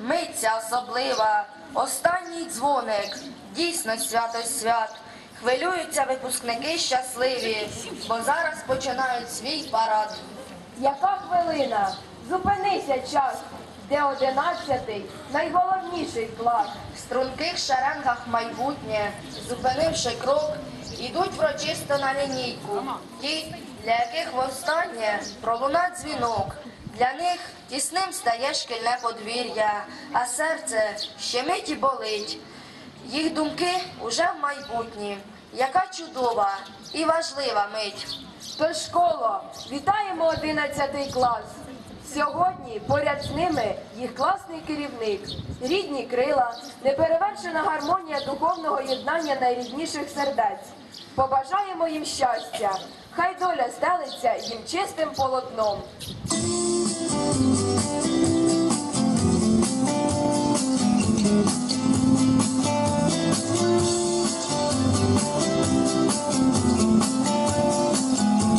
Миться особлива, останній дзвоник, дійсно свято свят. Хвилюються випускники щасливі, бо зараз починають свій парад. Яка хвилина? Зупинися час, де одинадцятий, найголовніший клас. В струнких шеренгах майбутнє, зупинивши крок, ідуть врочисто на лінійку. Ті, для яких востаннє пролуна дзвінок. Для них тісним стає шкільне подвір'я, а серце ще миті болить. Їх думки уже в майбутнє. Яка чудова і важлива мить. Тож школо, вітаємо одинадцятий клас. Сьогодні поряд з ними їх класний керівник, рідні крила, неперевершена гармонія духовного єднання найрідніших сердець. Побажаємо їм щастя, хай доля стелиться їм чистим полотном.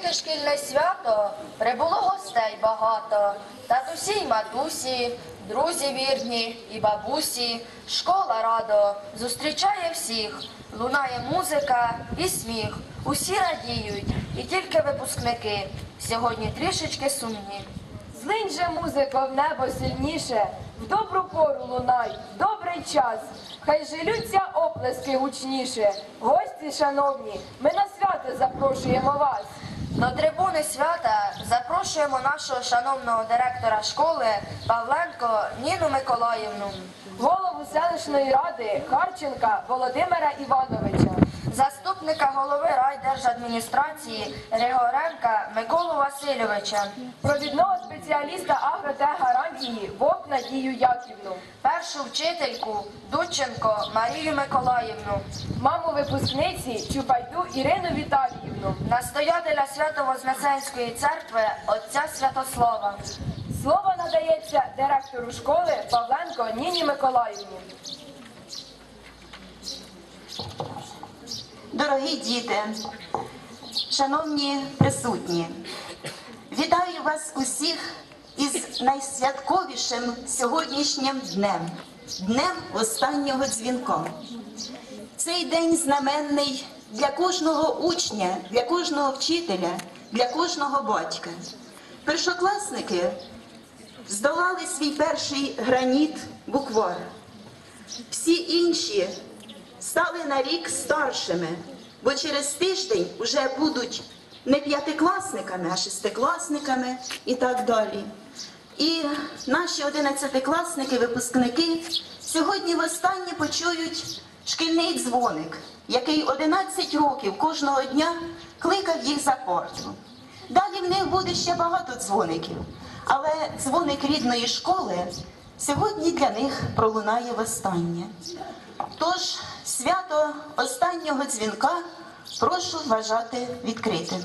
На велике шкільне свято прибуло гостей багато, татусі й матусі, друзі вірні і бабусі, школа радо зустрічає всіх, лунає музика і сміх. Усі радіють, і тільки випускники сьогодні трішечки сумні. Злинь же музико в небо сильніше, в добру пору лунай, в добрий час. Хай жилються оплески гучніше. Гості, шановні, ми на свято запрошуємо вас. До трибуни свята запрошуємо нашого шановного директора школи Павленко Ніну Миколаївну. Голову селищної ради Харченка Володимира Івановича. Заступника голови райдержадміністрації Григоренка Миколу Васильовича, Провідного спеціаліста агротехгарантії Вовк Надію Яківну. першу вчительку Дудченко Марію Миколаївну, Маму випускниці Чупайду Ірину Віталіївну. настоятеля Свято-Вознесенської церкви отця Святослава. Слово надається директору школи Павленко Ніні Миколаївні. Дорогі діти, шановні присутні, вітаю вас усіх із найсвятковішим сьогоднішнім днем, днем останнього дзвінка. Цей день знаменний для кожного учня, для кожного вчителя, для кожного батька. Першокласники здолали свій перший граніт буквар. Всі інші стали на рік старшими, бо через тиждень вже будуть не п'ятикласниками, а шестикласниками і так далі. І наші одинадцятикласники, випускники сьогодні востаннє почують шкільний дзвоник, який 11 років кожного дня кликав їх за парту. Далі в них буде ще багато дзвоників, але дзвоник рідної школи сьогодні для них пролунає востаннє. Тож свято останнього дзвінка прошу вважати відкритим.